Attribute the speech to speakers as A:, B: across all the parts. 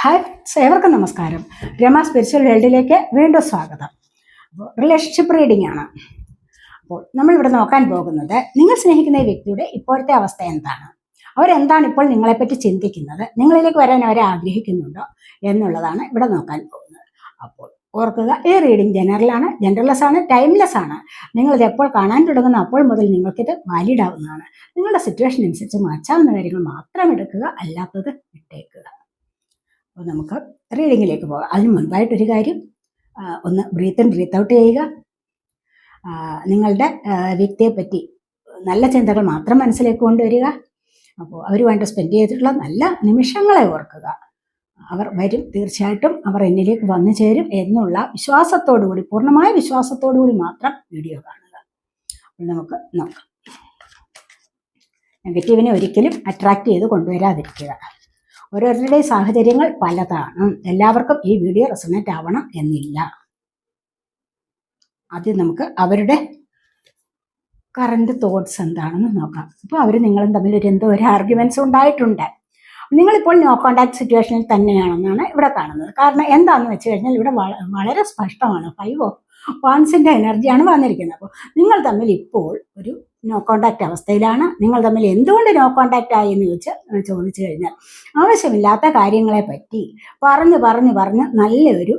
A: Hi ഏവർക്കും നമസ്കാരം. Rama spiritual വേൾഡിലേക്ക് വീണ്ടും സ്വാഗതം. അപ്പോൾ റിലേഷൻഷിപ്പ് റീഡിംഗ് ആണ്. അപ്പോൾ നമ്മളിവിടെ നോക്കാൻ പോകുന്നത് നിങ്ങൾ സ്നേഹിക്കുന്ന വ്യക്തിയുടെ ഇപ്പോഴത്തെ അവസ്ഥ എന്താണ്? അവരെന്താണ് ഇപ്പോൾ നിങ്ങളെപ്പറ്റി ചിന്തിക്കുന്നത്? നിങ്ങളിലേക്ക് വരാൻ അവരെ ആഗ്രഹിക്കുന്നുണ്ടോ എന്നുള്ളതാണ് ഇവിടെ നോക്കാൻ പോകുന്നത്. അപ്പോൾ ഓർക്കുക ഈ റീഡിംഗ് ജനറലാണ് ജനറൽലെസ് ആണ് ടൈംലെസ് ആണ്. നിങ്ങളിത് എപ്പോൾ കാണാൻ തുടങ്ങുന്ന അപ്പോൾ മുതൽ നിങ്ങൾക്കിത് വാലിഡ് ആവുന്നതാണ്. നിങ്ങളുടെ സിറ്റുവേഷൻ അനുസരിച്ച് മാറ്റാവുന്ന കാര്യങ്ങൾ മാത്രം എടുക്കുക അല്ലാത്തത് വിട്ടേക്കുക. അപ്പോൾ നമുക്ക് റീഡിങ്ങിലേക്ക് പോകാം. അതിന് മുൻപായിട്ടൊരു കാര്യം ഒന്ന് ബ്രീത്ത് ഇൻ ബ്രീത്ത് ഔട്ട് ചെയ്യുക. നിങ്ങളുടെ വ്യക്തിയെപ്പറ്റി നല്ല ചിന്തകൾ മാത്രം മനസ്സിലേക്ക് കൊണ്ടുവരിക. അപ്പോൾ അവരുമായിട്ട് സ്പെൻഡ് ചെയ്തിട്ടുള്ള നല്ല നിമിഷങ്ങളെ ഓർക്കുക. അവർ വരും തീർച്ചയായിട്ടും അവർ എന്നിലേക്ക് വന്നു ചേരും എന്നുള്ള വിശ്വാസത്തോടു കൂടി പൂർണമായ വിശ്വാസത്തോടു കൂടി മാത്രം വീഡിയോ കാണുക. അപ്പോൾ നമുക്ക് നോക്കാം. നെഗറ്റീവിനെ ഒരിക്കലും അട്രാക്റ്റ് ചെയ്ത് കൊണ്ടുവരാതിരിക്കുക. ഓരോരുത്തരുടെയും സാഹചര്യങ്ങൾ പലതാണ്. എല്ലാവർക്കും ഈ വീഡിയോ റെസണേറ്റ് ആവണം എന്നില്ല. ആദ്യം നമുക്ക് അവരുടെ കറണ്ട് തോട്ട്സ് എന്താണെന്ന് നോക്കാം. അപ്പോൾ അവർ നിങ്ങളും തമ്മിൽ ഒരു എന്തോ ഒരു ആർഗ്യുമെന്റ്സ് ഉണ്ടായിട്ടുണ്ട്. നിങ്ങളിപ്പോൾ നോ കോണ്ടാക്ട് സിറ്റുവേഷനിൽ തന്നെയാണെന്നാണ് ഇവിടെ കാണുന്നത്. കാരണം എന്താണെന്ന് വെച്ച് കഴിഞ്ഞാൽ ഇവിടെ വള- വളരെ സ്പഷ്ടമാണ്. ഫൈവ് ഓഫ് വാൺസിന്റെ എനർജിയാണ് വന്നിരിക്കുന്നത്. അപ്പോൾ നിങ്ങൾ തമ്മിൽ ഇപ്പോൾ ഒരു നോ കോണ്ടാക്ട് അവസ്ഥയിലാണ്. നിങ്ങൾ തമ്മിൽ എന്തുകൊണ്ട് നോ കോണ്ടാക്റ്റ് ആയി എന്ന് ചോദിച്ച് ചോദിച്ചു കഴിഞ്ഞാൽ ആവശ്യമില്ലാത്ത കാര്യങ്ങളെ പറ്റി പറഞ്ഞു പറഞ്ഞു പറഞ്ഞ് നല്ലൊരു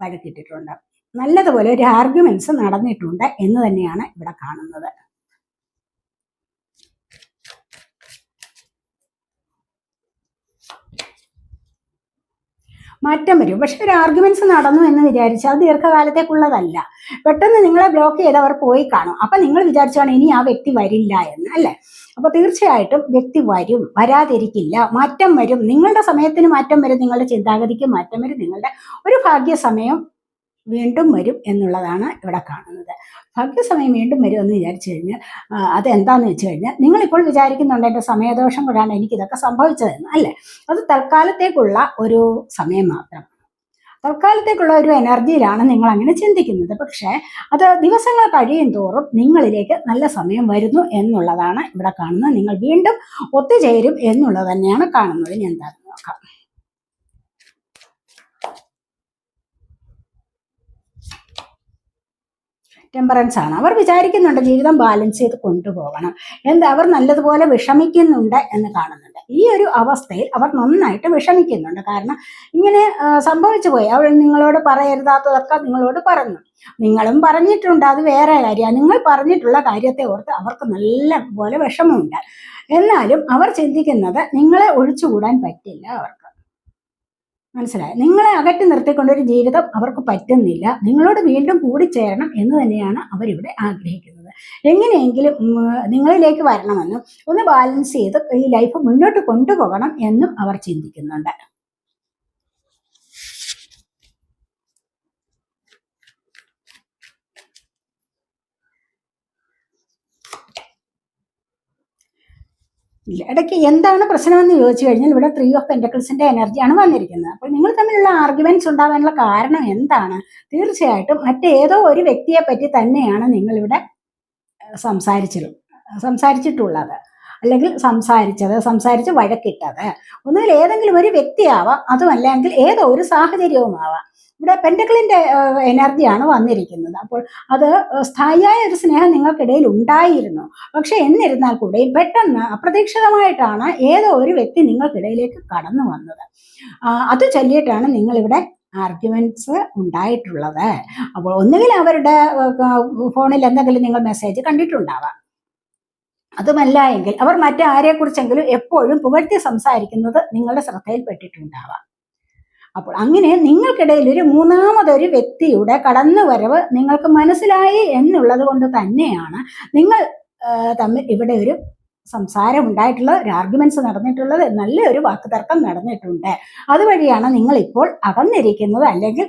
A: വഴക്കിട്ടിട്ടുണ്ട്. നല്ലതുപോലെ ഒരു ആർഗ്യുമെന്റ്സ് നടന്നിട്ടുണ്ട് എന്ന് തന്നെയാണ് ഇവിടെ കാണുന്നത്. മാറ്റം വരും. പക്ഷെ ഒരു ആർഗ്യുമെന്റ്സ് നടന്നു എന്ന് വിചാരിച്ചാൽ ദീർഘകാലത്തേക്കുള്ളതല്ല. പെട്ടെന്ന് നിങ്ങളെ ബ്ലോക്ക് ചെയ്ത് അവർ പോയി കാണും. അപ്പൊ നിങ്ങൾ വിചാരിച്ചാണ് ഇനി ആ വ്യക്തി വരില്ല എന്ന് അല്ലേ? അപ്പൊ തീർച്ചയായിട്ടും വ്യക്തി വരും വരാതിരിക്കില്ല. മാറ്റം വരും. നിങ്ങളുടെ സമയത്തിന് മാറ്റം വരും നിങ്ങളുടെ ചിന്താഗതിക്ക് മാറ്റം വരും നിങ്ങളുടെ ഒരു ഭാഗ്യ സമയം വീണ്ടും വരും എന്നുള്ളതാണ് ഇവിടെ കാണുന്നത്. ഭാഗ്യസമയം വീണ്ടും വരും എന്ന് വിചാരിച്ചു കഴിഞ്ഞാൽ ആ, അതെന്താന്ന് വെച്ച് കഴിഞ്ഞാൽ നിങ്ങളിപ്പോൾ വിചാരിക്കുന്നുണ്ട് എന്റെ സമയദോഷം കൊണ്ടാണ് എനിക്കിതൊക്കെ സംഭവിച്ചതെന്ന് അല്ലേ? അത് തൽക്കാലത്തേക്കുള്ള ഒരു സമയം മാത്രം. തൽക്കാലത്തേക്കുള്ള ഒരു എനർജിയിലാണ് നിങ്ങൾ അങ്ങനെ ചിന്തിക്കുന്നത്. പക്ഷേ അത് ദിവസങ്ങൾ കഴിയും തോറും നിങ്ങളിലേക്ക് നല്ല സമയം വരുന്നു എന്നുള്ളതാണ് ഇവിടെ കാണുന്നത്. നിങ്ങൾ വീണ്ടും ഒത്തുചേരും എന്നുള്ളത് തന്നെയാണ് കാണുന്നത്. ഞാൻ നോക്കാം. ടെമ്പറൻസ് ആണ്. അവർ വിചാരിക്കുന്നുണ്ട് ജീവിതം ബാലൻസ് ചെയ്ത് കൊണ്ടുപോകണം. എന്താ അവർ നല്ലതുപോലെ വിഷമിക്കുന്നുണ്ട് എന്ന് കാണുന്നുണ്ട്. ഈ ഒരു അവസ്ഥയിൽ അവർ നന്നായിട്ട് വിഷമിക്കുന്നുണ്ട്. കാരണം ഇങ്ങനെ സംഭവിച്ചു പോയി. അവർ നിങ്ങളോട് പറയരുതാത്തതൊക്കെ നിങ്ങളോട് പറഞ്ഞു. നിങ്ങളും പറഞ്ഞിട്ടുണ്ട്. അത് വേറെ കാര്യമാണ് നിങ്ങൾ പറഞ്ഞിട്ടുള്ള കാര്യത്തെ ഓർത്ത് അവർക്ക് നല്ല പോലെ വിഷമമുണ്ട്. എന്നാലും അവർ ചിന്തിക്കുന്നത് നിങ്ങളെ ഒഴിച്ചുകൂടാൻ പറ്റില്ല അവർക്ക്. മനസ്സിലായി. നിങ്ങളെ അകറ്റി നിർത്തിക്കൊണ്ടൊരു ജീവിതം അവർക്ക് പറ്റുന്നില്ല. നിങ്ങളോട് വീണ്ടും കൂടിച്ചേരണം എന്ന് തന്നെയാണ് അവരിവിടെ ആഗ്രഹിക്കുന്നത്. എങ്ങനെയെങ്കിലും നിങ്ങളിലേക്ക് വരണമെന്നും ഒന്ന് ബാലൻസ് ചെയ്ത് ഈ ലൈഫ് മുന്നോട്ട് കൊണ്ടുപോകണം എന്നും അവർ ചിന്തിക്കുന്നുണ്ട്. ഇല്ല. ഇടയ്ക്ക് എന്താണ് പ്രശ്നമെന്ന് ചോദിച്ചു കഴിഞ്ഞാൽ ഇവിടെ ത്രീ ഓഫ് പെന്റക്കിൾസിന്റെ എനർജിയാണ് വന്നിരിക്കുന്നത്. അപ്പോൾ നിങ്ങൾ തമ്മിലുള്ള ആർഗ്യുമെന്റ്സ് ഉണ്ടാവാനുള്ള കാരണം എന്താണ്? തീർച്ചയായിട്ടും മറ്റേതോ ഒരു വ്യക്തിയെ പറ്റി തന്നെയാണ് നിങ്ങളിവിടെ സംസാരിച്ചത് സംസാരിച്ചിട്ടുള്ളത്. അല്ലെങ്കിൽ സംസാരിച്ചത് സംസാരിച്ച് വഴക്കിട്ടത്. ഒന്നുകിൽ ഏതെങ്കിലും ഒരു വ്യക്തിയാവാം അതുമല്ലെങ്കിൽ ഏതോ ഒരു സാഹചര്യവുമാവാം. ഇവിടെ പെൻഡക്കിളിന്റെ എനർജിയാണ് വന്നിരിക്കുന്നത്. അപ്പോൾ അത് സ്ഥായിയായ ഒരു സ്നേഹം നിങ്ങൾക്കിടയിൽ ഉണ്ടായിരുന്നു. പക്ഷെ എന്നിരുന്നാൽ കൂടെയും പെട്ടെന്ന് അപ്രതീക്ഷിതമായിട്ടാണ് ഏതോ ഒരു വ്യക്തി നിങ്ങൾക്കിടയിലേക്ക് കടന്നു വന്നത്. അത് ചൊല്ലിയിട്ടാണ് നിങ്ങളിവിടെ ആർഗ്യുമെന്റ്സ് ഉണ്ടായിട്ടുള്ളത്. അപ്പോൾ ഒന്നുകിൽ അവരുടെ ഫോണിൽ എന്തെങ്കിലും നിങ്ങൾ മെസ്സേജ് കണ്ടിട്ടുണ്ടാവാം. അതുമല്ല എങ്കിൽ അവർ മറ്റാരെക്കുറിച്ചെങ്കിലും എപ്പോഴും പുകഴ്ത്തി സംസാരിക്കുന്നത് നിങ്ങളുടെ ശ്രദ്ധയിൽപ്പെട്ടിട്ടുണ്ടാവാം. അപ്പോൾ അങ്ങനെ നിങ്ങൾക്കിടയിൽ ഒരു മൂന്നാമതൊരു വ്യക്തിയുടെ കടന്നുവരവ് നിങ്ങൾക്ക് മനസ്സിലായി എന്നുള്ളത് കൊണ്ട് തന്നെയാണ് നിങ്ങൾ തമ്മിൽ ഇവിടെ ഒരു സംസാരം ഉണ്ടായിട്ടുള്ളത് ഒരു ആർഗ്യുമെന്റ്സ് നടന്നിട്ടുള്ളത് നല്ലൊരു വാക്കുതർക്കം നടന്നിട്ടുണ്ട്. അതുവഴിയാണ് നിങ്ങൾ ഇപ്പോൾ അകന്നിരിക്കുന്നത് അല്ലെങ്കിൽ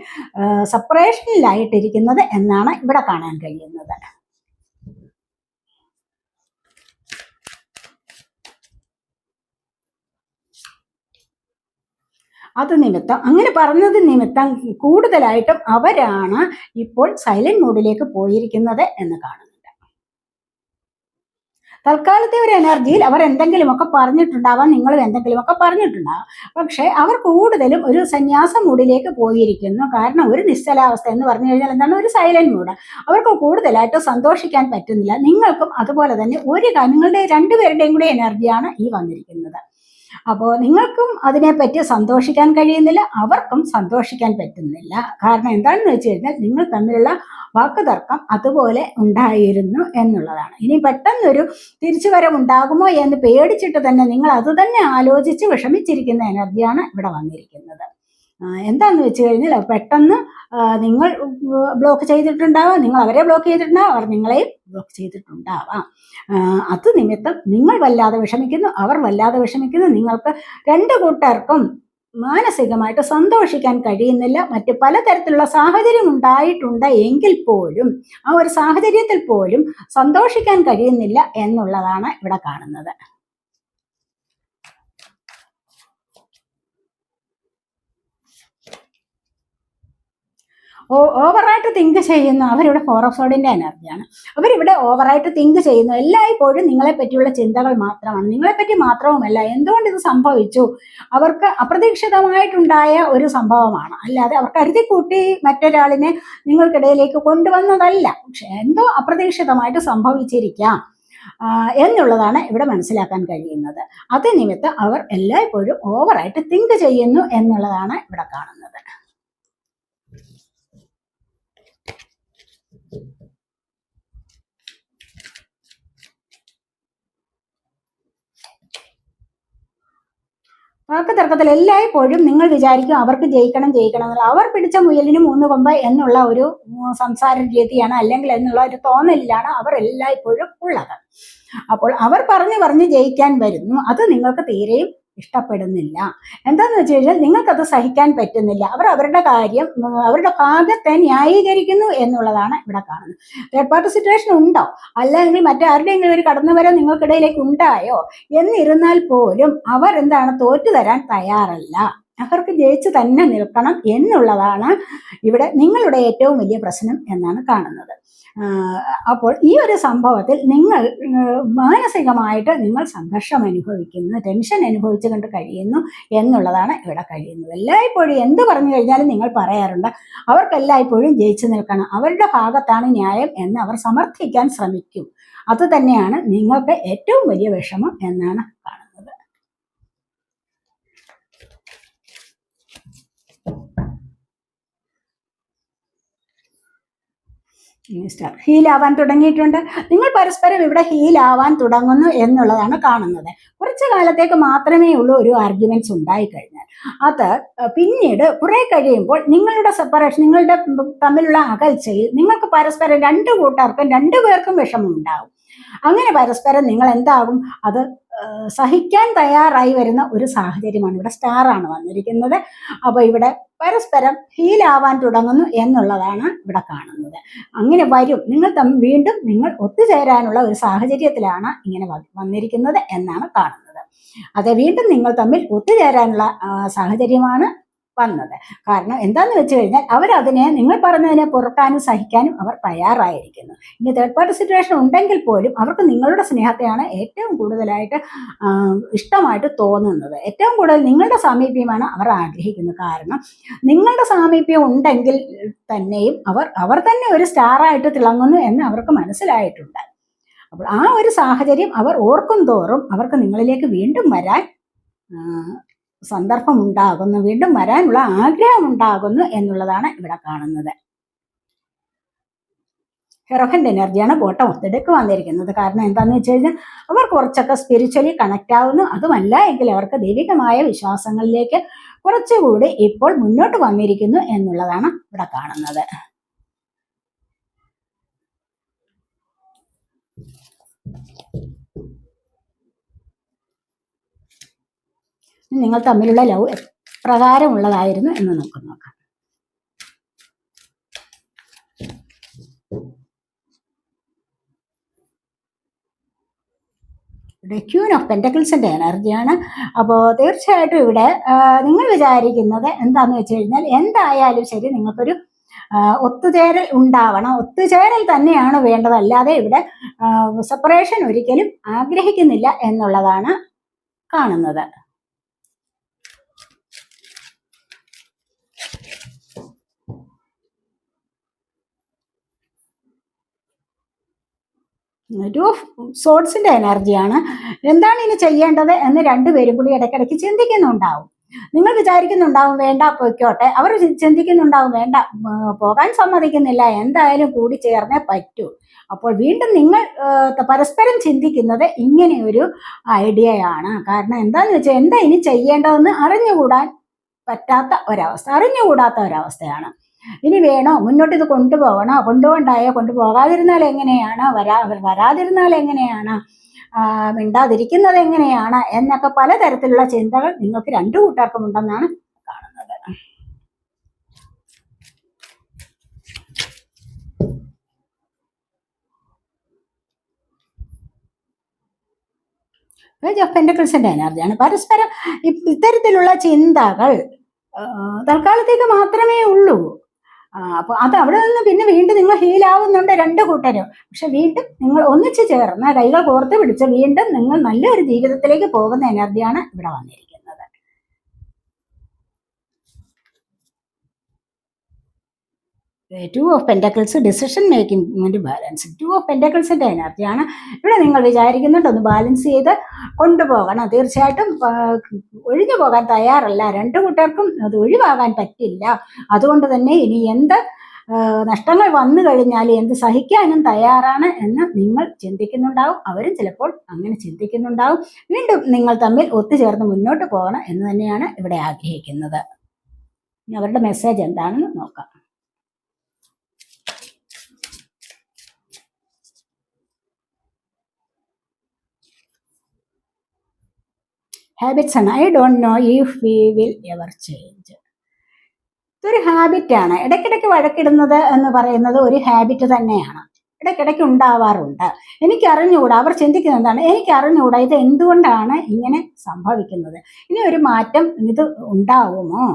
A: സെപ്പറേഷനിലായിട്ടിരിക്കുന്നത് എന്നാണ് ഇവിടെ കാണാൻ കഴിയുന്നത്. അത് നിമിത്തം അങ്ങനെ പറഞ്ഞത് നിമിത്തം കൂടുതലായിട്ടും അവരാണ് ഇപ്പോൾ സൈലന്റ് മോഡിലേക്ക് പോയിരിക്കുന്നത് എന്ന് കാണുന്നുണ്ട്. തൽക്കാലത്തെ ഒരു എനർജിയിൽ അവർ എന്തെങ്കിലുമൊക്കെ പറഞ്ഞിട്ടുണ്ടാവാം നിങ്ങളും എന്തെങ്കിലുമൊക്കെ പറഞ്ഞിട്ടുണ്ടാവാം. പക്ഷേ അവർ കൂടുതലും ഒരു സന്യാസ മൂഡിലേക്ക് പോയിരിക്കുന്നു. കാരണം ഒരു നിശ്ചലാവസ്ഥ എന്ന് പറഞ്ഞു കഴിഞ്ഞാൽ എന്താണ്? ഒരു സൈലന്റ് മൂഡ് അവർക്ക് കൂടുതലായിട്ട് സന്തോഷിക്കാൻ പറ്റുന്നില്ല. നിങ്ങൾക്കും അതുപോലെ തന്നെ ഒരു നിങ്ങളുടെ രണ്ടുപേരുടെയും കൂടെ എനർജിയാണ് ഈ വന്നിരിക്കുന്നത്. അപ്പോൾ നിങ്ങൾക്കും അതിനെപ്പറ്റി സന്തോഷിക്കാൻ കഴിയുന്നില്ല അവർക്കും സന്തോഷിക്കാൻ പറ്റുന്നില്ല. കാരണം എന്താണെന്ന് വെച്ച് കഴിഞ്ഞാൽ നിങ്ങൾ തമ്മിലുള്ള വാക്കുതർക്കം അതുപോലെ ഉണ്ടായിരുന്നു എന്നുള്ളതാണ്. ഇനി പെട്ടെന്നൊരു തിരിച്ചുവരവ് ഉണ്ടാകുമോ എന്ന് പേടിച്ചിട്ട് തന്നെ നിങ്ങൾ അത് തന്നെ ആലോചിച്ച് വിഷമിച്ചിരിക്കുന്ന എനർജിയാണ് ഇവിടെ വന്നിരിക്കുന്നത്. എന്താന്ന് വെച്ച് കഴിഞ്ഞാൽ പെട്ടെന്ന് നിങ്ങൾ ബ്ലോക്ക് ചെയ്തിട്ടുണ്ടാവാം നിങ്ങൾ അവരെ ബ്ലോക്ക് ചെയ്തിട്ടുണ്ടാവാം അവർ നിങ്ങളെയും ബ്ലോക്ക് ചെയ്തിട്ടുണ്ടാവാം. അത് നിമിത്തം നിങ്ങൾ വല്ലാതെ വിഷമിക്കുന്നു അവർ വല്ലാതെ വിഷമിക്കുന്നു നിങ്ങൾക്ക് രണ്ട് കൂട്ടർക്കും മാനസികമായിട്ട് സന്തോഷിക്കാൻ കഴിയുന്നില്ല. മറ്റ് പലതരത്തിലുള്ള സാഹചര്യം ഉണ്ടായിട്ടുണ്ട് എങ്കിൽ പോലും ആ ഒരു സാഹചര്യത്തിൽ പോലും സന്തോഷിക്കാൻ കഴിയുന്നില്ല എന്നുള്ളതാണ് ഇവിടെ കാണുന്നത്. ഓവറായിട്ട് തിങ്ക് ചെയ്യുന്നു അവരിവിടെ ഫോറോസോഡിന്റെ എനർജിയാണ് അവരിവിടെ ഓവറായിട്ട് തിങ്ക് ചെയ്യുന്നു എല്ലായ്പ്പോഴും നിങ്ങളെ പറ്റിയുള്ള ചിന്തകൾ മാത്രമാണ്. നിങ്ങളെപ്പറ്റി മാത്രവുമല്ല എന്തുകൊണ്ട് ഇത് സംഭവിച്ചു? അവർക്ക് അപ്രതീക്ഷിതമായിട്ടുണ്ടായ ഒരു സംഭവമാണ്. അല്ലാതെ അവർ കരുതി കൂട്ടി മറ്റൊരാളിനെ നിങ്ങൾക്കിടയിലേക്ക് കൊണ്ടുവന്നതല്ല. പക്ഷെ എന്തോ അപ്രതീക്ഷിതമായിട്ട് സംഭവിച്ചിരിക്കാം. എന്നുള്ളതാണ് ഇവിടെ മനസ്സിലാക്കാൻ കഴിയുന്നത്. അത് നിമിത്തം അവർ എല്ലായ്പ്പോഴും ഓവറായിട്ട് തിങ്ക് ചെയ്യുന്നു എന്നുള്ളതാണ് ഇവിടെ കാണുന്നത്. വാക്ക് തർക്കത്തിൽ എല്ലായ്പ്പോഴും നിങ്ങൾ വിചാരിക്കും അവർക്ക് ജയിക്കണം ജയിക്കണം എന്നുള്ള. അവർ പിടിച്ച മുയലിന് മൂന്ന് കൊമ്പ് എന്നുള്ള ഒരു സംസാര രീതിയാണ് അല്ലെങ്കിൽ എന്നുള്ള ഒരു തോന്നലിലാണ് അവർ എല്ലായ്പ്പോഴും ഉള്ളത്. അപ്പോൾ അവർ പറഞ്ഞു പറഞ്ഞ് ജയിക്കാൻ വരുന്നു. അത് നിങ്ങൾക്ക് തീരെയും ഇഷ്ടപ്പെടുന്നില്ല. എന്താന്ന് വെച്ച് കഴിഞ്ഞാൽ നിങ്ങൾക്കത് സഹിക്കാൻ പറ്റുന്നില്ല. അവർ അവരുടെ കാര്യം അവരുടെ ഭാഗത്തെ ന്യായീകരിക്കുന്നു എന്നുള്ളതാണ് ഇവിടെ കാണുന്നത്. തേർഡ് പാർട്ടി സിറ്റുവേഷൻ ഉണ്ടോ? അല്ലെങ്കിൽ മറ്റാരുടെയെങ്കിലും ഒരു കടന്നുവരവ് നിങ്ങൾക്കിടയിലേക്ക് ഉണ്ടായോ? എന്നിരുന്നാൽ പോലും അവർ എന്താണ് തോറ്റു തരാൻ തയ്യാറല്ല. അവർക്ക് ജയിച്ചു തന്നെ നിൽക്കണം എന്നുള്ളതാണ് ഇവിടെ നിങ്ങളുടെ ഏറ്റവും വലിയ പ്രശ്നം എന്നാണ് കാണുന്നത്. അപ്പോൾ ഈ ഒരു സംഭവത്തിൽ നിങ്ങൾ മാനസികമായിട്ട് നിങ്ങൾ സംഘർഷം അനുഭവിക്കുന്നു ടെൻഷൻ അനുഭവിച്ചു കൊണ്ട് കഴിയുന്നു എന്നുള്ളതാണ് ഇവിടെ കഴിയുന്നത്. എല്ലായ്പ്പോഴും എന്ത് പറഞ്ഞു കഴിഞ്ഞാലും നിങ്ങൾ പറയാറുണ്ട് അവർക്ക് എല്ലായ്പ്പോഴും ജയിച്ചു നിൽക്കണം അവരുടെ ഭാഗത്താണ് ന്യായം എന്ന് അവർ സമർത്ഥിക്കാൻ ശ്രമിക്കും. അത് തന്നെയാണ് നിങ്ങൾക്ക് ഏറ്റവും വലിയ വിഷമം എന്നാണ് കാണുന്നത് സ്റ്റാർ ഹീലാവാൻ തുടങ്ങിയിട്ടുണ്ട്. നിങ്ങൾ പരസ്പരം ഇവിടെ ഹീലാവാൻ തുടങ്ങുന്നു എന്നുള്ളതാണ് കാണുന്നത്. കുറച്ചു കാലത്തേക്ക് മാത്രമേ ഉള്ളൂ ഒരു ആർഗ്യുമെന്റ്സ് ഉണ്ടായി കഴിഞ്ഞാൽ അത് പിന്നീട് കുറെ കഴിയുമ്പോൾ നിങ്ങളുടെ സെപ്പറേഷൻ നിങ്ങളുടെ തമ്മിലുള്ള അകൽച്ചയിൽ നിങ്ങൾക്ക് പരസ്പരം രണ്ടു കൂട്ടർക്കും രണ്ടു പേർക്കും വിഷമം ഉണ്ടാവും. അങ്ങനെ പരസ്പരം നിങ്ങൾ എന്താകും അത് സഹിക്കാൻ തയ്യാറായി വരുന്ന ഒരു സാഹചര്യമാണ് ഇവിടെ സ്റ്റാറാണ് വന്നിരിക്കുന്നത്. അപ്പൊ ഇവിടെ പരസ്പരം ഹീലാവാൻ തുടങ്ങുന്നു എന്നുള്ളതാണ് ഇവിടെ കാണുന്നത്. അങ്ങനെ വരും. നിങ്ങൾ തമ്മിൽ വീണ്ടും നിങ്ങൾ ഒത്തുചേരാനുള്ള ഒരു സാഹചര്യത്തിലാണ് ഇങ്ങനെ വന്നിരിക്കുന്നത് എന്നാണ് കാണുന്നത്. അതെ വീണ്ടും നിങ്ങൾ തമ്മിൽ ഒത്തുചേരാനുള്ള സാഹചര്യമാണ് വന്നത്. കാരണം എന്താന്ന് വെച്ച് കഴിഞ്ഞാൽ അവരതിനെ നിങ്ങൾ പറഞ്ഞതിനെ പൊറുക്കാനും സഹിക്കാനും അവർ തയ്യാറായിരിക്കുന്നു. ഇനി തേർഡ് പാർട്ടി സിറ്റുവേഷൻ ഉണ്ടെങ്കിൽ പോലും അവർക്ക് നിങ്ങളുടെ സ്നേഹത്തെയാണ് ഏറ്റവും കൂടുതലായിട്ട് ഇഷ്ടമായിട്ട് തോന്നുന്നത്. ഏറ്റവും കൂടുതൽ നിങ്ങളുടെ സാമീപ്യമാണ് അവർ ആഗ്രഹിക്കുന്നത്. കാരണം നിങ്ങളുടെ സാമീപ്യം ഉണ്ടെങ്കിൽ തന്നെയും അവർ അവർ തന്നെ ഒരു സ്റ്റാറായിട്ട് തിളങ്ങുന്നു എന്ന് അവർക്ക് മനസ്സിലായിട്ടുണ്ട്. അപ്പോൾ ആ ഒരു സാഹചര്യം അവർ ഓർക്കും തോറും അവർക്ക് നിങ്ങളിലേക്ക് വീണ്ടും വരാൻ സന്ദർഭം ഉണ്ടാകുന്നു വീണ്ടും വരാനുള്ള ആഗ്രഹം ഉണ്ടാകുന്നു എന്നുള്ളതാണ് ഇവിടെ കാണുന്നത്. ഹെറോഹന്റെ എനർജിയാണ് ബോട്ടം ഒത്തെടുക്ക് വന്നിരിക്കുന്നത്. കാരണം എന്താണെന്ന് വെച്ച് കഴിഞ്ഞാൽ അവർ കുറച്ചൊക്കെ സ്പിരിച്വലി കണക്റ്റ് ആവുന്നു. അതുമല്ല എങ്കിൽ അവർക്ക് ദൈവികമായ വിശ്വാസങ്ങളിലേക്ക് കുറച്ചുകൂടി ഇപ്പോൾ മുന്നോട്ട് വന്നിരിക്കുന്നു എന്നുള്ളതാണ് ഇവിടെ കാണുന്നത്. നിങ്ങൾ തമ്മിലുള്ള ലവ് പ്രകാരമുള്ളതായിരുന്നു എന്ന് നമുക്ക് നോക്കാം. ഇവിടെ ക്യൂൻ ഓഫ് പെന്റക്കിൾസിന്റെ എനർജിയാണ് അപ്പോൾ തീർച്ചയായിട്ടും ഇവിടെ നിങ്ങൾ വിചാരിക്കുന്നത് എന്താണെന്ന് വെച്ച് കഴിഞ്ഞാൽ എന്തായാലും ശരി നിങ്ങൾക്കൊരു ഒത്തുചേരൽ ഉണ്ടാവണം. ഒത്തുചേരൽ തന്നെയാണ് വേണ്ടത്. അല്ലാതെ ഇവിടെ സെപ്പറേഷൻ ഒരിക്കലും ആഗ്രഹിക്കുന്നില്ല എന്നുള്ളതാണ് കാണുന്നത്. ഓഫ് സോഡ്സിന്റെ എനർജിയാണ് എന്താണ് ഇനി ചെയ്യേണ്ടത് എന്ന് രണ്ടുപേരും കൂടി ഇടയ്ക്കിടയ്ക്ക് ചിന്തിക്കുന്നുണ്ടാവും. നിങ്ങൾ വിചാരിക്കുന്നുണ്ടാവും വേണ്ട പൊയ്ക്കോട്ടെ. അവർ ചിന്തിക്കുന്നുണ്ടാവും വേണ്ട പോകാൻ സമ്മതിക്കുന്നില്ല. എന്തായാലും കൂടി ചേർന്നേ പറ്റൂ. അപ്പോൾ വീണ്ടും നിങ്ങൾ പരസ്പരം ചിന്തിക്കുന്നത് ഇങ്ങനെ ഒരു ഐഡിയയാണ്. കാരണം എന്താന്ന് വെച്ചാൽ എന്താ ഇനി ചെയ്യേണ്ടതെന്ന് അറിഞ്ഞുകൂടാൻ പറ്റാത്ത ഒരവസ്ഥ അറിഞ്ഞുകൂടാത്ത ഒരവസ്ഥയാണ്. ഇനി വേണോ? മുന്നോട്ട് ഇത് കൊണ്ടുപോകണോ? കൊണ്ടുപോകണ്ടായോ? കൊണ്ടുപോകാതിരുന്നാൽ എങ്ങനെയാണ്? വരാ വരാതിരുന്നാൽ എങ്ങനെയാണ്? മിണ്ടാതിരിക്കുന്നത് എങ്ങനെയാണ്? എന്നൊക്കെ പലതരത്തിലുള്ള ചിന്തകൾ നിങ്ങൾക്ക് രണ്ടു കൂട്ടർക്കും ഉണ്ടെന്നാണ് കാണുന്നത്. പേജ് ഓഫ് പെൻഡക്കിൾസിന്റെ എനർജിയാണ് പരസ്പരം ഇത്തരത്തിലുള്ള ചിന്തകൾ തൽക്കാലത്തേക്ക് മാത്രമേ ഉള്ളൂ. അപ്പൊ അത് അവിടെ നിന്ന് പിന്നെ വീണ്ടും നിങ്ങൾ ഹീലാവുന്നുണ്ട് രണ്ട് കൂട്ടരും. പക്ഷെ വീണ്ടും നിങ്ങൾ ഒന്നിച്ചു ചേർന്ന് കൈകൾ കോർത്ത് പിടിച്ച് വീണ്ടും നിങ്ങൾ നല്ലൊരു ജീവിതത്തിലേക്ക് പോകുന്ന എനർജിയാണ് ഇവിടെ വന്നിരിക്കുന്നത്. Two of pentacles decision making balance two of പെന്റക്കിൾസിന്റെ എനർജിയാണ് ഇവിടെ നിങ്ങൾ വിചാരിക്കുന്നുണ്ട് ഒന്ന് ബാലൻസ് ചെയ്ത് കൊണ്ടുപോകണം. തീർച്ചയായിട്ടും ഒഴിഞ്ഞു പോകാൻ തയ്യാറല്ല. രണ്ട് കൂട്ടർക്കും അത് ഒഴിവാകാൻ പറ്റില്ല. അതുകൊണ്ട് തന്നെ ഇനി എന്ത് നഷ്ടങ്ങൾ വന്നു കഴിഞ്ഞാൽ എന്ത് സഹിക്കാനും തയ്യാറാണ് എന്ന് നിങ്ങൾ ചിന്തിക്കുന്നുണ്ടാവും. അവരും ചിലപ്പോൾ അങ്ങനെ ചിന്തിക്കുന്നുണ്ടാവും. വീണ്ടും നിങ്ങൾ തമ്മിൽ ഒത്തുചേർന്ന് മുന്നോട്ട് പോകണം എന്ന് തന്നെയാണ് ഇവിടെ ആഗ്രഹിക്കുന്നത്. അവരുടെ മെസ്സേജ് എന്താണെന്ന് നോക്കാം. ഹാബിറ്റ്സ് ആണ്. I don't know if we will ever change ഇതൊരു ഹാബിറ്റാണ് ഇടയ്ക്കിടയ്ക്ക് വഴക്കിടുന്നത് എന്ന് പറയുന്നത് ഒരു ഹാബിറ്റ് തന്നെയാണ്. ഇടയ്ക്കിടയ്ക്ക് ഉണ്ടാവാറുണ്ട്. എനിക്കറിഞ്ഞുകൂടാ അവർ ചിന്തിക്കുന്നത് എന്താണ്? എനിക്കറിഞ്ഞുകൂടാ ഇത് എന്തുകൊണ്ടാണ് ഇങ്ങനെ സംഭവിക്കുന്നത്? ഇനി ഒരു മാറ്റം ഇത് ഉണ്ടാവുമോ?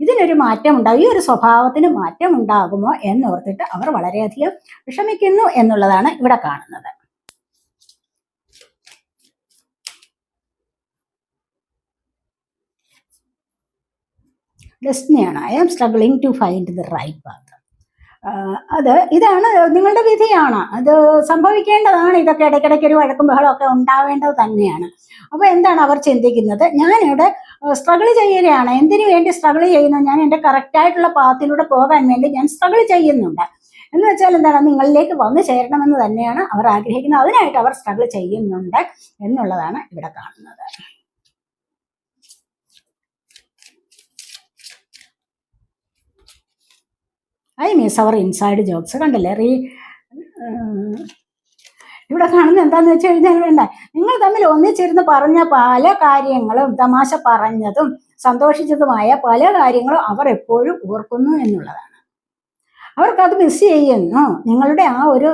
A: ഇതിനൊരു മാറ്റം ഉണ്ടാവും. ഈ ഒരു സ്വഭാവത്തിന് മാറ്റം ഉണ്ടാകുമോ എന്നോർത്തിട്ട് അവർ വളരെയധികം വിഷമിക്കുന്നു എന്നുള്ളതാണ് ഇവിടെ കാണുന്നത്. ഡെസ്റ്റിനിയാണ് I am struggling to find the right path അത് ഇതാണ് നിങ്ങളുടെ വിധിയാണ്. അത് സംഭവിക്കേണ്ടതാണ്. ഇതൊക്കെ ഇടയ്ക്കിടയ്ക്ക് ഒരു വഴക്കും ബഹളമൊക്കെ ഉണ്ടാവേണ്ടത് തന്നെയാണ്. അപ്പോൾ എന്താണ് അവർ ചിന്തിക്കുന്നത്? ഞാനിവിടെ സ്ട്രഗിൾ ചെയ്യുകയാണ്. എന്തിനു വേണ്ടി സ്ട്രഗിൾ ചെയ്യുന്നു? ഞാൻ എന്റെ കറക്റ്റായിട്ടുള്ള പാത്തിലൂടെ പോകാൻ വേണ്ടി ഞാൻ സ്ട്രഗിൾ ചെയ്യുന്നുണ്ട്. എന്ന് വെച്ചാൽ എന്താണ്? നിങ്ങളിലേക്ക് വന്നു ചേരണമെന്ന് തന്നെയാണ് അവർ ആഗ്രഹിക്കുന്നത്. അതിനായിട്ട് അവർ സ്ട്രഗിൾ ചെയ്യുന്നുണ്ട് എന്നുള്ളതാണ് ഇവിടെ കാണുന്നത്. ഐ മീൻസ് അവർ ഇൻസൈഡ് ജോബ്സ് കണ്ടില്ലേ? റീ ഇവിടെ കാണുന്നത് എന്താന്ന് വെച്ച് കഴിഞ്ഞാൽ വേണ്ട. നിങ്ങൾ തമ്മിൽ ഒന്നിച്ചിരുന്ന് പറഞ്ഞ പല കാര്യങ്ങളും തമാശ പറഞ്ഞതും സന്തോഷിച്ചതുമായ പല കാര്യങ്ങളും അവർ എപ്പോഴും ഓർക്കുന്നു എന്നുള്ളതാണ്. അവർക്കത് മിസ് ചെയ്യുന്നു. നിങ്ങളുടെ ആ ഒരു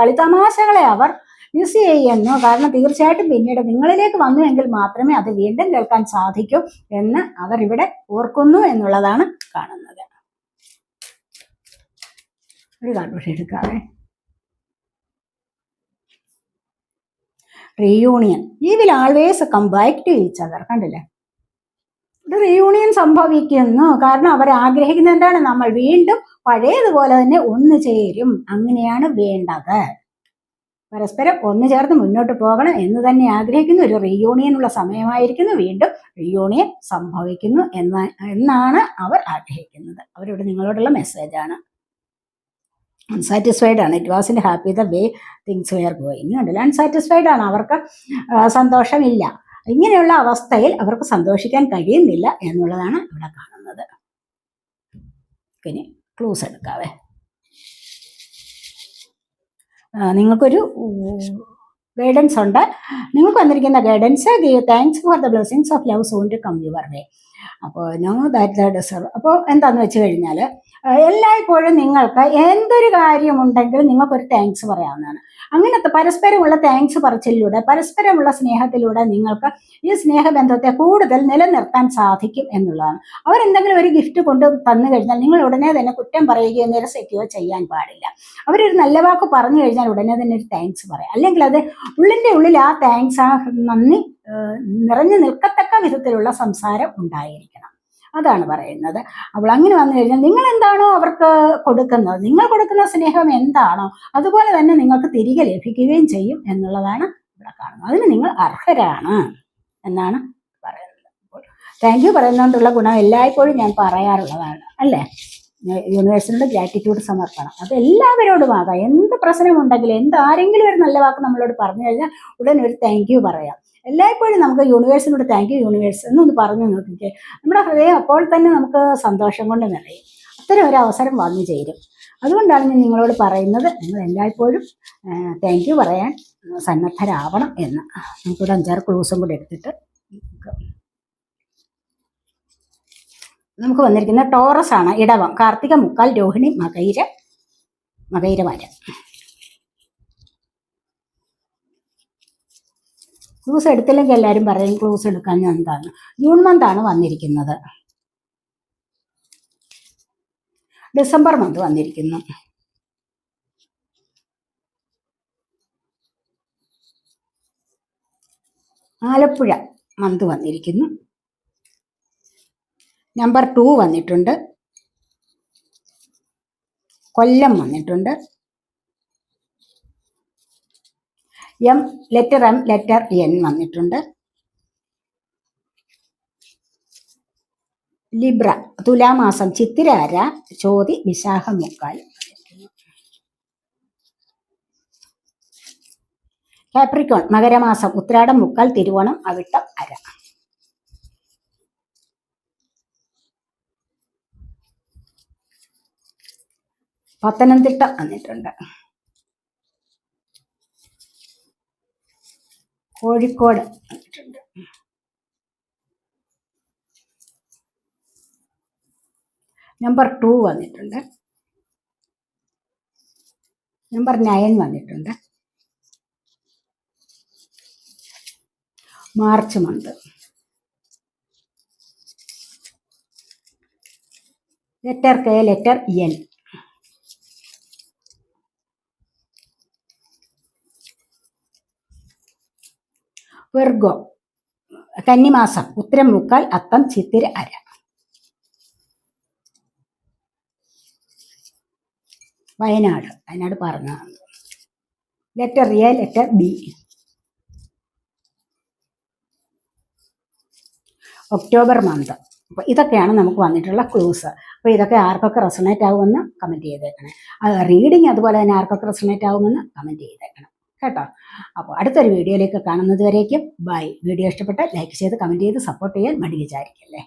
A: കളിതമാശകളെ അവർ മിസ് ചെയ്യുന്നു. കാരണം തീർച്ചയായിട്ടും പിന്നീട് നിങ്ങളിലേക്ക് വന്നുവെങ്കിൽ മാത്രമേ അത് വീണ്ടും കേൾക്കാൻ സാധിക്കൂ എന്ന് അവർ ഇവിടെ ഓർക്കുന്നു എന്നുള്ളതാണ് കാണുന്നത്. ഒരു card എടുക്കാവേ. Reunion we will always come back to each other കണ്ടില്ലേ? ഒരു റീയൂണിയൻ സംഭവിക്കുന്നു. കാരണം അവർ ആഗ്രഹിക്കുന്ന എന്താണ് നമ്മൾ വീണ്ടും പഴയതുപോലെ തന്നെ ഒന്നു ചേരും. അങ്ങനെയാണ് വേണ്ടത്. പരസ്പരം ഒന്നു ചേർന്ന് മുന്നോട്ട് പോകണം എന്ന് തന്നെ ആഗ്രഹിക്കുന്നു. ഒരു റീയൂണിയനുള്ള സമയമായിരിക്കുന്നു. വീണ്ടും റീയൂണിയൻ സംഭവിക്കുന്നു എന്ന എന്നാണ് അവർ ആഗ്രഹിക്കുന്നത്. അവരോട് നിങ്ങളോടുള്ള മെസ്സേജാണ് അൺസാറ്റിസ്ഫൈഡ് ആണ്. It was in happy the way things were going ഉണ്ടല്ലോ അൺസാറ്റിസ്ഫൈഡ് ആണ്. അവർക്ക് സന്തോഷമില്ല. ഇങ്ങനെയുള്ള അവസ്ഥയിൽ അവർക്ക് സന്തോഷിക്കാൻ കഴിയുന്നില്ല എന്നുള്ളതാണ് ഇവിടെ കാണുന്നത്. പിന്നെ ക്ലൂസ് എടുക്കാവേ. നിങ്ങൾക്കൊരു ഗൈഡൻസ് ഉണ്ട്. നിങ്ങൾക്ക് വന്നിരിക്കുന്ന guidance give thanks for the blessings of love sown to come your way അപ്പോൾ നോ ദാറ്റ് ദ ഡിസർവ് അപ്പോൾ എന്താണെന്ന് വെച്ച് കഴിഞ്ഞാൽ എല്ലായ്പ്പോഴും നിങ്ങൾക്ക് എന്തൊരു കാര്യമുണ്ടെങ്കിലും നിങ്ങൾക്കൊരു താങ്ക്സ് പറയാവുന്നതാണ്. അങ്ങനത്തെ പരസ്പരമുള്ള താങ്ക്സ് പറച്ചിലൂടെ പരസ്പരമുള്ള സ്നേഹത്തിലൂടെ നിങ്ങൾക്ക് ഈ സ്നേഹബന്ധത്തെ കൂടുതൽ നിലനിർത്താൻ സാധിക്കും എന്നുള്ളതാണ്. അവരെന്തെങ്കിലും ഒരു ഗിഫ്റ്റ് കൊണ്ട് തന്നു കഴിഞ്ഞാൽ നിങ്ങൾ ഉടനെ തന്നെ കുറ്റം പറയുകയോ നിരസിക്കുകയോ ചെയ്യാൻ പാടില്ല. അവരൊരു നല്ല വാക്ക് പറഞ്ഞു കഴിഞ്ഞാൽ ഉടനെ തന്നെ ഒരു താങ്ക്സ് പറയാം. അല്ലെങ്കിൽ അത് ഉള്ളിന്റെ ഉള്ളിൽ ആ താങ്ക്സ് ആ നന്ദി നിറഞ്ഞു നിൽക്കത്തക്ക വിധത്തിലുള്ള സംസാരം ഉണ്ടായിരിക്കണം. അതാണ് പറയുന്നത്. അവൾ അങ്ങനെ വന്നു കഴിഞ്ഞാൽ നിങ്ങൾ എന്താണോ അവർക്ക് കൊടുക്കുന്നത് നിങ്ങൾ കൊടുക്കുന്ന സ്നേഹം എന്താണോ അതുപോലെ തന്നെ നിങ്ങൾക്ക് തിരികെ ലഭിക്കുകയും ചെയ്യും എന്നുള്ളതാണ് ഇവിടെ കാണുന്നത്. അതിന് നിങ്ങൾ അർഹരാണ് എന്നാണ് പറയുന്നത്. അപ്പോൾ താങ്ക് യു പറയുന്നതുകൊണ്ടുള്ള ഗുണം എല്ലായ്പ്പോഴും ഞാൻ പറയാറുള്ളതാണ് അല്ലേ? യൂണിവേഴ്സിനോട് ഗ്രാറ്റിറ്റ്യൂഡ് സമർപ്പണം. അത് എല്ലാവരോടും ആകാം. എന്ത് പ്രശ്നമുണ്ടെങ്കിലും എന്ത് ആരെങ്കിലും ഒരു നല്ല വാക്ക് നമ്മളോട് പറഞ്ഞു കഴിഞ്ഞാൽ ഉടൻ ഒരു താങ്ക് യു പറയാം. എല്ലായ്പ്പോഴും നമുക്ക് യൂണിവേഴ്സിനോട് താങ്ക് യു യൂണിവേഴ്സ് എന്നൊന്ന് പറഞ്ഞു നോക്കിക്കേ. നമ്മുടെ ഹൃദയം അപ്പോൾ തന്നെ നമുക്ക് സന്തോഷം കൊണ്ട് നിറയും. അത്തരം ഒരു അവസരം വന്നു ചേരും. അതുകൊണ്ടാണ് ഞാൻ നിങ്ങളോട് പറയുന്നത് നിങ്ങൾ എല്ലായ്പ്പോഴും താങ്ക് യു പറയാൻ സന്നദ്ധരാവണം എന്ന്. നമുക്കൊരു അഞ്ചാറ് ക്ലൂസും കൂടി എടുത്തിട്ട് നമുക്ക് വന്നിരിക്കുന്ന ടോറസ് ആണ് ഇടവം. കാർത്തിക മുക്കാൽ രോഹിണി മകൈര മകൈരവാര ക്ലൂസ് എടുത്തില്ലെങ്കിൽ എല്ലാവരും പറയും ക്ലൂസ് എടുക്കാൻ എന്താണ്? ജൂൺ മന്ത് ആണ് വന്നിരിക്കുന്നത്. ഡിസംബർ മന്ത് വന്നിരിക്കുന്നു. ആലപ്പുഴ മന്ത് വന്നിരിക്കുന്നു. നമ്പർ ടു വന്നിട്ടുണ്ട്. കൊല്ലം വന്നിട്ടുണ്ട്. M letter M letter N വന്നിട്ടുണ്ട്. ലിബ്ര തുലാമാസം ചിത്തിരാര ചോതി വിശാഖ മുക്കാൽ കാപ്രിക്കോൺ മകരമാസം ഉത്രാടം മുക്കാൽ തിരുവോണം അവിട്ടം അര. പത്തനംതിട്ട വന്നിട്ടുണ്ട്. കോഴിക്കോട്. വന്നിട്ടുണ്ട് നമ്പർ ടു വന്നിട്ടുണ്ട്. നമ്പർ നയൻ വന്നിട്ടുണ്ട്. March month letter K letter L Virgo കന്നിമാസം ഉത്തരം മുക്കാൽ അത്തം ചിത്തിര അര. വയനാട് വയനാട് പറഞ്ഞതാണ് letter A letter B October month അപ്പോൾ ഇതൊക്കെയാണ് നമുക്ക് വന്നിട്ടുള്ള ക്ലൂസ് അപ്പോൾ ഇതൊക്കെ ആർക്കൊക്കെ റെസണേറ്റ് ആകുമെന്ന് കമന്റ് ചെയ്തേക്കണേ. റീഡിങ് അതുപോലെ തന്നെ ആർക്കൊക്കെ റെസണേറ്റ് ആകുമെന്ന് കമന്റ് ചെയ്തേക്കണം. കേട്ടോ. അപ്പോൾ അടുത്തൊരു വീഡിയോയിലേക്ക് കാണുന്നത് വരേക്കും. ബൈ വീഡിയോ ഇഷ്ടപ്പെട്ടാൽ ലൈക്ക് ചെയ്ത് കമന്റ് ചെയ്ത് സപ്പോർട്ട് ചെയ്യാൻ മടി വിചാരിക്കല്ലേ